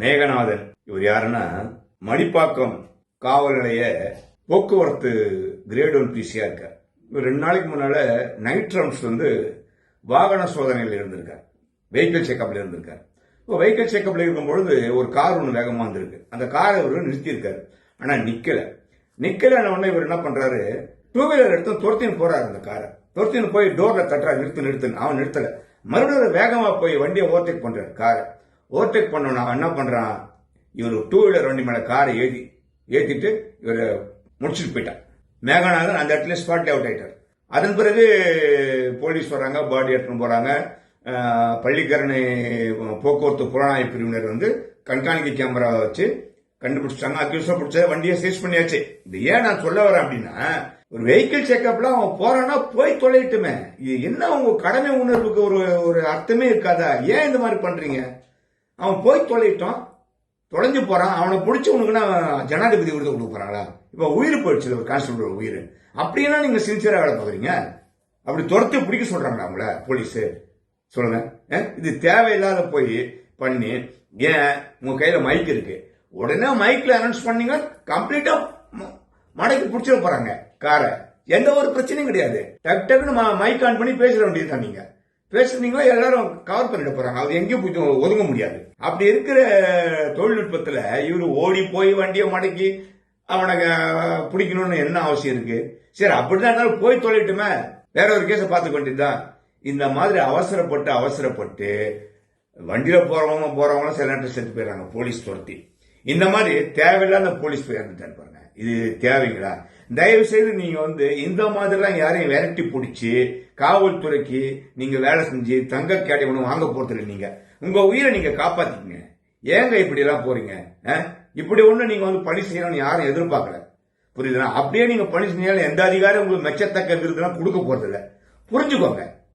மேகநாதன் இவர் யாருன்னா மணிப்பாக்கம் காவல் நிலைய போக்குவரத்து கிரேட் ஒன் பிசியா இருக்கார். இவர் ரெண்டு நாளைக்கு முன்னால நைட் ரம்ஸ் வந்து வாகன சோதனையில் இருந்திருக்கார். வெஹிக்கிள் செக்கப்ல இருந்திருக்கார். இப்போ வெஹிக்கிள் செக்கப்ல இருக்கும்பொழுது ஒரு கார் ஒன்று வேகமாக வந்திருக்கு. அந்த காரை இவர் நிறுத்தியிருக்காரு. ஆனால் நிக்கல. நிக்கல உடனே இவர் என்ன பண்றாரு? டூ வீலர் எடுத்து துரத்தின்னு போறாரு அந்த காரை துரத்தின்னு போய் டோர்ல தட்டுறாரு. நிறுத்து நிறுத்துன்னு. அவன் நிறுத்தல. மறுபடியும் வேகமாக போய் வண்டியை ஓவர்டேக் பண்றாரு காரை ஓவர்டேக் பண்ணவன என்ன பண்றான்? இவர் டூ வீலர் வண்டி மேல காரை ஏற்றி ஏத்திட்டு இவர் முடிச்சுட்டு போயிட்டான். மேகநாதன் அந்த இடத்துல ஸ்பாட் அவுட் ஆயிட்டார். அதன் பிறகு போலீஸ் வராங்க பாடி எடுத்துன்னு போறாங்க. பள்ளிக்கரணை போக்குவரத்து புலனாய்வு பிரிவினர் வந்து கண்காணிக்க கேமரா வச்சு கண்டுபிடிச்சிட்டாங்க. அக்யூஸா பிடிச்ச வண்டியை சீஸ் பண்ணியாச்சு. இது ஏன் நான் சொல்ல வரேன் அப்படின்னா ஒரு வெஹிக்கிள் செக்கப்ல அவன் போறான்னா போய் தொலைட்டுமே இது என்ன உங்க கடமை உணர்வுக்கு ஒரு ஒரு அர்த்தமே இருக்காதா? ஏன் இந்த மாதிரி பண்றீங்க? அவன் போய் தொலைட்டான் தொலைஞ்சு போறான். அவனை பிடிச்சவனுக்குன்னா ஜனாதிபதி விருது கொடுக்க போறாங்களா? இப்ப உயிர் போயிடுச்சு. ஒரு கான்ஸ்டபிள் உயிர். அப்படின்னா நீங்க சின்சியரா வேலை பாக்குறீங்க அப்படி துரத்தி பிடிக்க சொல்றாங்களா அவங்கள? போலீஸ் சொல்லுங்க. இது தேவையில்லாத போய் பண்ணி ஏன் உங்க கையில மைக் இருக்கு? உடனே மைக்ல அனௌன்ஸ் பண்ணீங்க. கம்ப்ளீட்டா ம- மடக்கி பிடிச்சிட போறாங்க. காரை எந்த ஒரு பிரச்சனையும் கிடையாது. டக் டக்குன்னு ம- மைக் ஆன் பண்ணி பேசிட வேண்டியதுதான் நீங்க. பேசுனீங்களா எல்லாரும் கவர் பண்ணிட்டு போறாங்க. அது எங்கேயும் போய் ஒதுங்க முடியாது. அப்படி இருக்கிற தொழில்நுட்பத்துல இவரு ஓடி போய் வண்டியை மடக்கி அவனை பிடிக்கணும்னு என்ன அவசியம் இருக்கு? சரி அப்படிதான் இருந்தாலும் போய் தொலைட்டுமே. வேற ஒரு கேஸை பார்த்துக்க கொண்டிருந்தான் இந்த மாதிரி அவசரப்பட்டு அவசரப்பட்டு வண்டியில் போறவங்க போகிறவங்களும் சில நேரத்தில் செத்து போயிடுறாங்க. போலீஸ் துரத்தி. இந்த மாதிரி தேவையில்லாத போலீஸ் போய் இறந்துட்டாரு பாருங்க. இது தேவைங்களா? தயவு செய்து நீங்க வந்து இந்த மாதிரிலாம் யாரையும் விரட்டி பிடிச்சி காவல்துறைக்கு நீங்க வேலை செஞ்சு தங்க கேடை ஒன்று வாங்க போறதில்லை நீங்க உங்க உயிரை நீங்க காப்பாத்திக்கங்க. ஏங்க இப்படி எல்லாம் போறீங்க இப்படி ஒண்ணு நீங்க வந்து பணி செய்யணும்னு யாரும் எதிர்பார்க்கல. புரியுதுனா அப்படியே நீங்க பணி செஞ்சாலும் எந்த அதிகாரம் உங்களுக்கு மெச்சத்தக்க விருதுலாம் கொடுக்க போறதில்ல. புரிஞ்சுக்கோங்க.